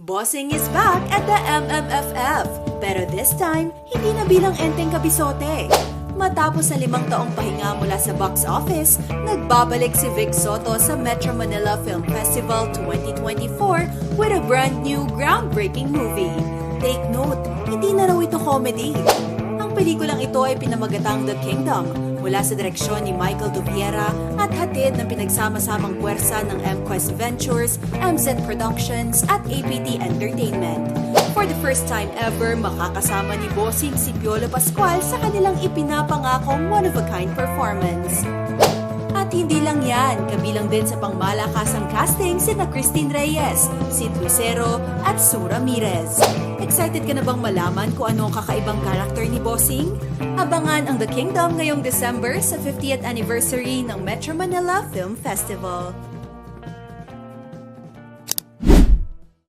Bossing is back at the MMFF. Pero this time, hindi na bilang enteng kabisote. Matapos sa limang taong pahinga mula sa box office, nagbabalik si Vic Soto sa Metro Manila Film Festival 2024 with a brand new groundbreaking movie. Take note, hindi na raw ito comedy. Ang pelikulang ito ay pinamagatang The Kingdom mula sa direksyon ni Michael Duviera at hatid ng pinagsama-samang puwersa ng MQuest Ventures, MZ Productions at APT Entertainment. For the first time ever, makakasama ni Bossing si Piolo Pascual sa kanilang ipinapangakong one-of-a-kind performance. At hindi lang yan, kabilang din sa pangmalakasang casting sina Christine Reyes, Sid Lucero at Sue Ramirez. Excited ka na bang malaman kung ano ang kakaibang karakter ni Bossing? Abangan ang The Kingdom ngayong December sa 50th anniversary ng Metro Manila Film Festival.